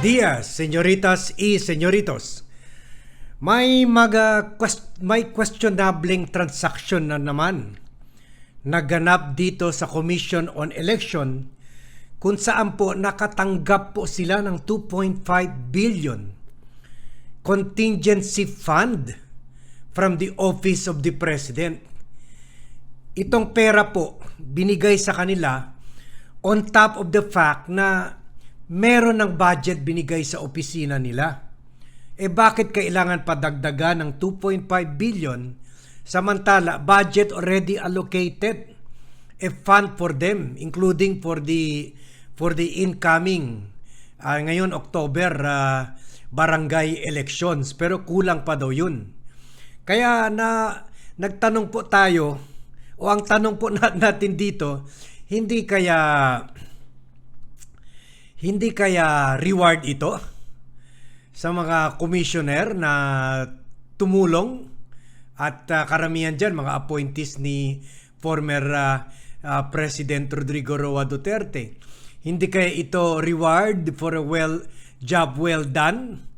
días, señoritas y señoritos. May mga quest- may questionabling transaction na naman naganap dito sa Commission on Election kung saan po nakatanggap po sila ng 2.5 billion contingency fund from the Office of the President. Itong pera po binigay sa kanila on top of the fact na meron ng budget binigay sa opisina nila. Eh bakit kailangan padagdagan ng 2.5 billion samantala budget already allocated a fund for them including for the for the incoming ah, ngayon October ah, barangay elections pero kulang pa daw yun. Kaya na nagtanong po tayo o ang tanong po na- natin dito hindi kaya hindi kaya reward ito sa mga commissioner na tumulong at ah, karamihan dyan mga appointees ni former ah, ah, President Rodrigo Roa Duterte. Hindi kaya ito reward for a well job well done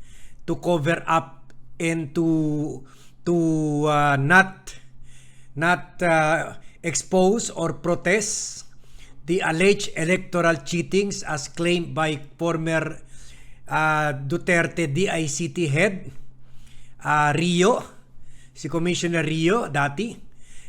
to cover up and to to ah, not not uh, expose or protest the alleged electoral cheatings as claimed by former uh, Duterte DICT head uh, Rio, si Commissioner Rio dati,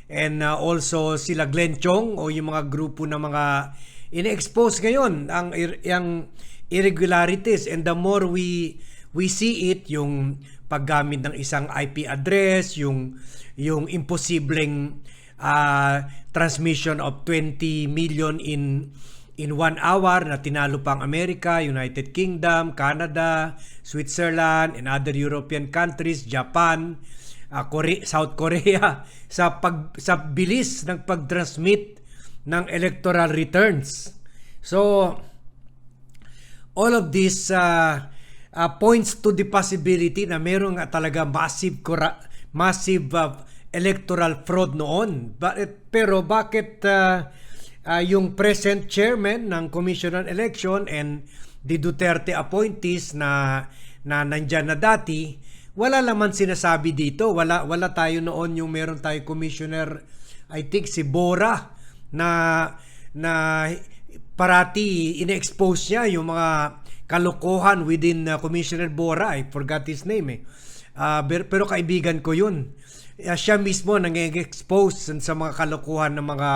and uh, also sila Glenn Chong o yung mga grupo na mga ine-expose ngayon ang ang irregularities. And the more we we see it yung paggamit ng isang IP address, yung yung imposibleng uh, transmission of 20 million in in one hour na tinalo pa ang Amerika, United Kingdom, Canada, Switzerland, and other European countries, Japan, uh, Kore- South Korea sa pag sa bilis ng pag-transmit ng electoral returns. So all of this uh, uh, points to the possibility na meron nga talaga massive massive uh, electoral fraud noon. But, pero bakit uh, uh, yung present chairman ng Commission on Election and the Duterte appointees na na nandyan na dati, wala naman sinasabi dito. Wala wala tayo noon yung meron tayo commissioner I think si Bora na na parati ine-expose niya yung mga kalokohan within uh, Commissioner Bora. I forgot his name eh. Ah, ber- pero kaibigan ko yun. Ah, siya mismo nang expose sa mga kalokohan ng mga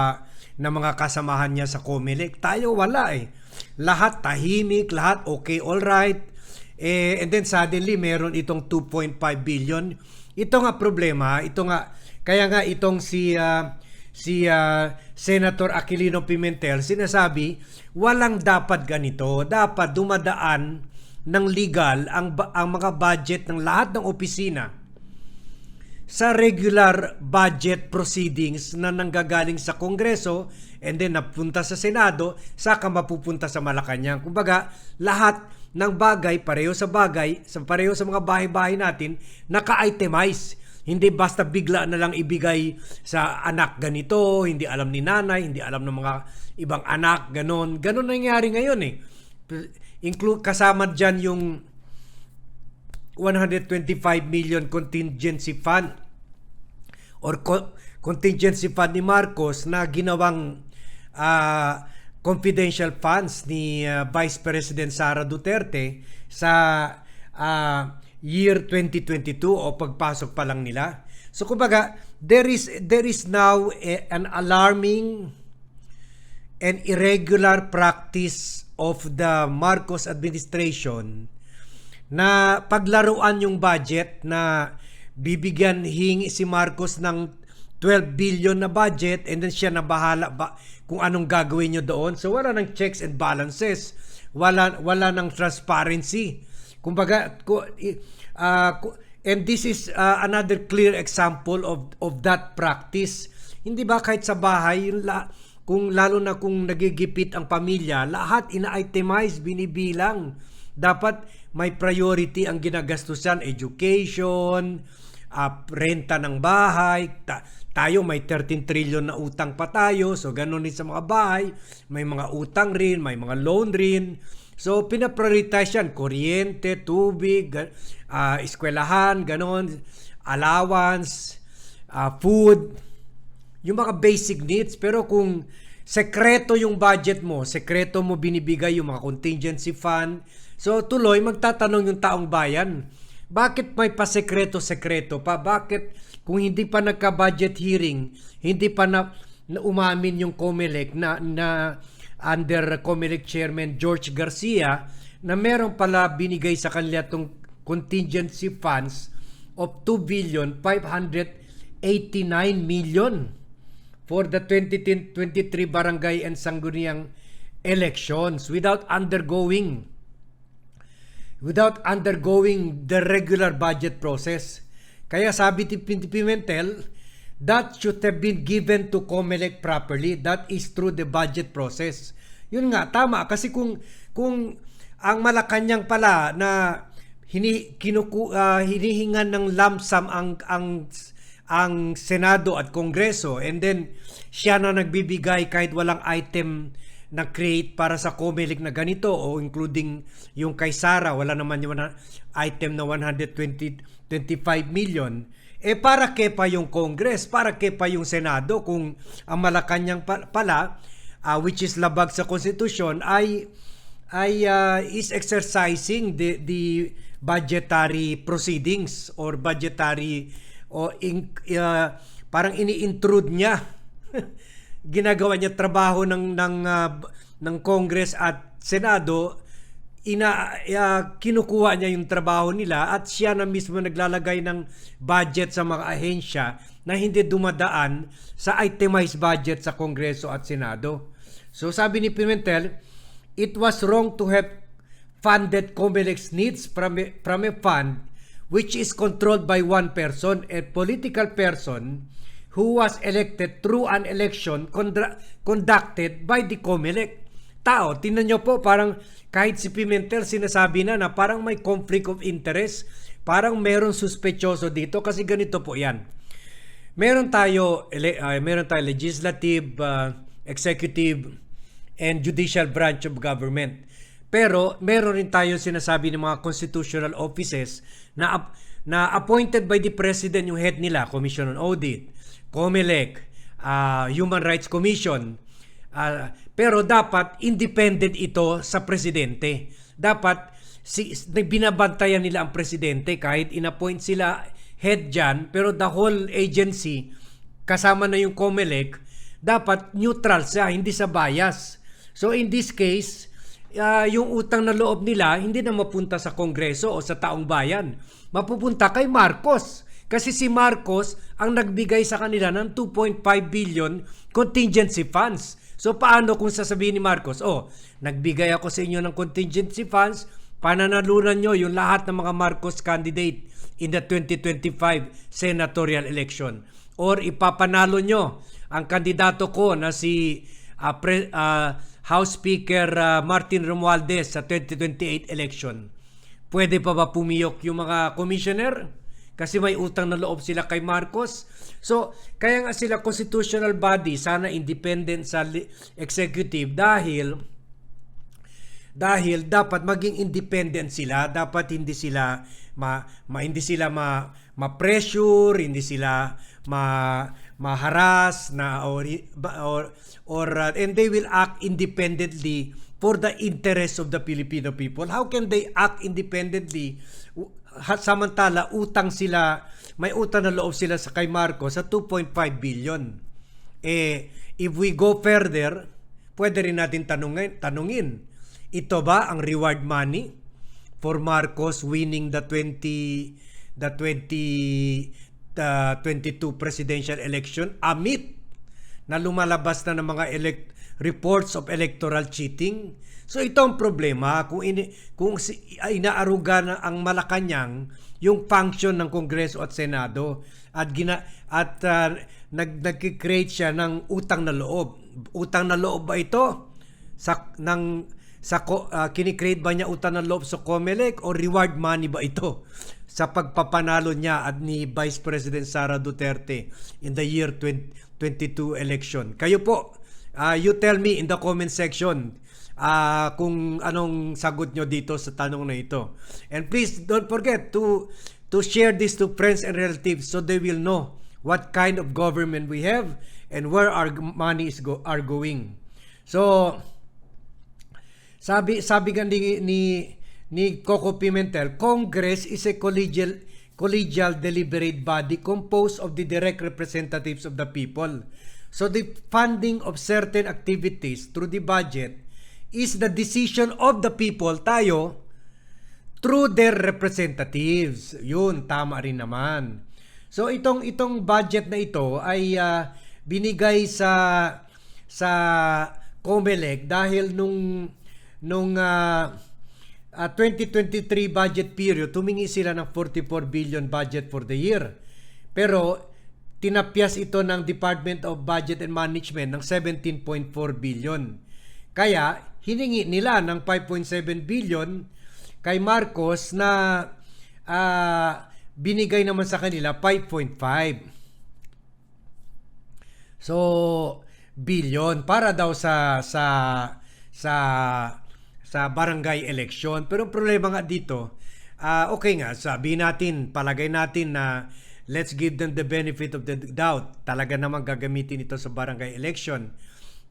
ng mga kasamahan niya sa Comelec. Tayo wala eh. Lahat tahimik, lahat okay, all right. Eh, and then suddenly meron itong 2.5 billion. Ito nga problema, ito nga kaya nga itong si ah, si ah, Senator Aquilino Pimentel sinasabi walang dapat ganito, dapat dumadaan ng legal ang ang mga budget ng lahat ng opisina sa regular budget proceedings na nanggagaling sa Kongreso and then napunta sa Senado, saka mapupunta sa Malacanang. Kumbaga, lahat ng bagay, pareho sa bagay, sa pareho sa mga bahay-bahay natin, naka-itemize. Hindi basta bigla na lang ibigay sa anak ganito, hindi alam ni nanay, hindi alam ng mga ibang anak, ganon. Ganon nangyari ngayon eh. Include, kasama dyan yung 125 million contingency fund or co- contingency fund ni Marcos na ginawang ah, confidential funds ni ah, Vice President Sara Duterte sa ah, year 2022 o pagpasok pa lang nila. So kumbaga, there is there is now a- an alarming and irregular practice of the Marcos administration na paglaruan yung budget na bibigyan hingi si Marcos ng 12 billion na budget and then siya na bahala ba kung anong gagawin nyo doon. So wala ng checks and balances. Wala wala ng transparency. Kumbaga ku- and this is ah, another clear example of of that practice. Hindi ba kahit sa bahay yung la, kung lalo na kung nagigipit ang pamilya, lahat ina-itemize, binibilang. Dapat may priority ang ginagastusan, education, uh, renta ng bahay. Ta- tayo may 13 trillion na utang pa tayo. So ganun din sa mga bahay, may mga utang rin, may mga loan rin. So, pinaprioritize yan. Kuryente, tubig, ah, eskwelahan, ganon, allowance, ah, food, yung mga basic needs. Pero kung sekreto yung budget mo, sekreto mo binibigay yung mga contingency fund, so tuloy magtatanong yung taong bayan, bakit may pasekreto-sekreto pa? Bakit kung hindi pa nagka-budget hearing, hindi pa na, na umamin yung COMELEC na, na under COMELEC Chairman George Garcia na meron pala binigay sa kanila itong contingency funds of 2 billion 589 million for the 2023 barangay and sangguniang elections without undergoing without undergoing the regular budget process. Kaya sabi ni Pimentel, that should have been given to COMELEC properly. That is through the budget process. Yun nga, tama. Kasi kung, kung ang Malacanang pala na hini, kinuku, ah, hinihingan ng lump sum ang, ang, ang Senado at Kongreso and then siya na nagbibigay kahit walang item na create para sa COMELEC na ganito o including yung kay Sara wala naman yung item na 120 25 million. Eh para ke pa yung Congress para ke pa yung Senado kung ang Malacanang pa- pala ah, which is labag sa konstitusyon ay ay ah, is exercising the the budgetary proceedings or budgetary o in, ah, parang ini-intrude niya ginagawa niya trabaho ng ng ah, ng Congress at Senado ina ah, kinukuha niya yung trabaho nila at siya na mismo naglalagay ng budget sa mga ahensya na hindi dumadaan sa itemized budget sa Kongreso at Senado. So sabi ni Pimentel, it was wrong to have funded COMELEC's needs from a, from a fund which is controlled by one person, a political person who was elected through an election conducted by the COMELEC. Tao, tingnan nyo po, parang kahit si Pimentel sinasabi na na parang may conflict of interest, parang meron suspecioso dito kasi ganito po yan. Meron tayo, ah, meron tayo legislative, ah, executive, and judicial branch of government. Pero meron rin tayo sinasabi ng mga constitutional offices na na appointed by the president yung head nila, Commission on Audit, COMELEC, ah, Human Rights Commission. Ah, pero dapat independent ito sa presidente. Dapat si, binabantayan nila ang presidente kahit inappoint sila head dyan, pero the whole agency, kasama na yung COMELEC, dapat neutral siya, hindi sa bias. So in this case, ah, yung utang na loob nila hindi na mapunta sa Kongreso o sa taong bayan. Mapupunta kay Marcos. Kasi si Marcos ang nagbigay sa kanila ng 2.5 billion contingency funds. So paano kung sasabihin ni Marcos, oh, nagbigay ako sa inyo ng contingency funds, pananalunan nyo yung lahat ng mga Marcos candidate in the 2025 senatorial election. Or ipapanalo nyo ang kandidato ko na si ah, pre- ah, House Speaker ah, Martin Romualdez sa 2028 election. Pwede pa ba pumiyok yung mga commissioner? Kasi may utang na loob sila kay Marcos. So, kaya nga sila constitutional body, sana independent sa executive dahil dahil dapat maging independent sila, dapat hindi sila ma, ma hindi sila ma ma-pressure, hindi sila ma maharas na or or, or uh, and they will act independently for the interest of the Filipino people. How can they act independently samantala utang sila, may utang na loob sila sa kay Marcos sa 2.5 billion. Eh if we go further, pwede rin natin tanungin, tanungin ito ba ang reward money for Marcos winning the 20 the 20 uh, 22 presidential election amid na lumalabas na ng mga elect reports of electoral cheating. So ito ang problema kung ini, kung si, inaaruga na ang Malacanang yung function ng Kongreso at Senado at gina at uh, nag nagki-create siya ng utang na loob. Utang na loob ba ito sa ng sa uh, kinikreate ba niya utang ng loob sa COMELEC o reward money ba ito sa pagpapanalo niya at ni Vice President Sara Duterte in the year 2022 election. Kayo po, uh, you tell me in the comment section ah, kung anong sagot nyo dito sa tanong na ito. And please don't forget to to share this to friends and relatives so they will know what kind of government we have and where our money is go are going. So sabi sabi nga ni ni, ni Coco Pimentel, Congress is a collegial collegial deliberate body composed of the direct representatives of the people. So the funding of certain activities through the budget is the decision of the people tayo through their representatives. Yun, tama rin naman. So itong itong budget na ito ay ah, binigay sa sa COMELEC dahil nung nung ah, ah, 2023 budget period tumingi sila ng 44 billion budget for the year. Pero tinapyas ito ng Department of Budget and Management ng 17.4 billion. Kaya hiningi nila ng 5.7 billion kay Marcos na ah, binigay naman sa kanila 5.5. So, billion para daw sa sa sa sa barangay election. Pero ang problema nga dito, ah okay nga, sabi natin, palagay natin na let's give them the benefit of the doubt. Talaga naman gagamitin ito sa barangay election.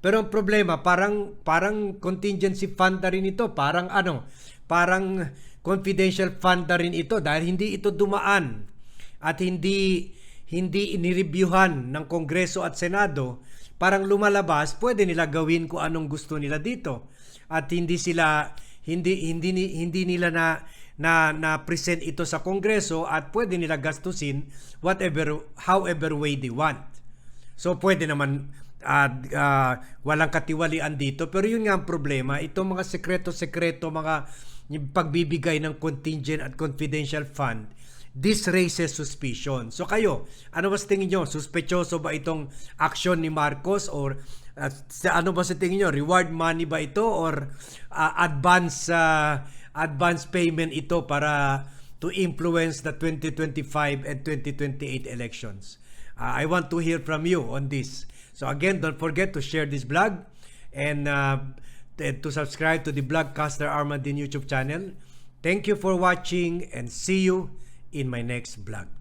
Pero ang problema, parang parang contingency fund na rin ito, parang ano, parang confidential fund na rin ito dahil hindi ito dumaan at hindi hindi inireviewhan ng Kongreso at Senado, parang lumalabas, pwede nila gawin kung anong gusto nila dito. At hindi sila hindi hindi hindi nila na na na present ito sa Kongreso at pwede nila gastusin whatever however way they want. So pwede naman ah, ah, walang katiwalian dito pero yun nga ang problema itong mga sekreto-sekreto mga pagbibigay ng contingent at confidential fund this raises suspicion. So kayo, ano ba sa tingin nyo? Suspechoso ba itong action ni Marcos or sa ano ba sa tingin nyo? Reward money ba ito or uh, advance uh, advance payment ito para to influence the 2025 and 2028 elections? Uh, I want to hear from you on this. So again, don't forget to share this blog and uh, to subscribe to the Blogcaster Armadin YouTube channel. Thank you for watching and see you in my next vlog.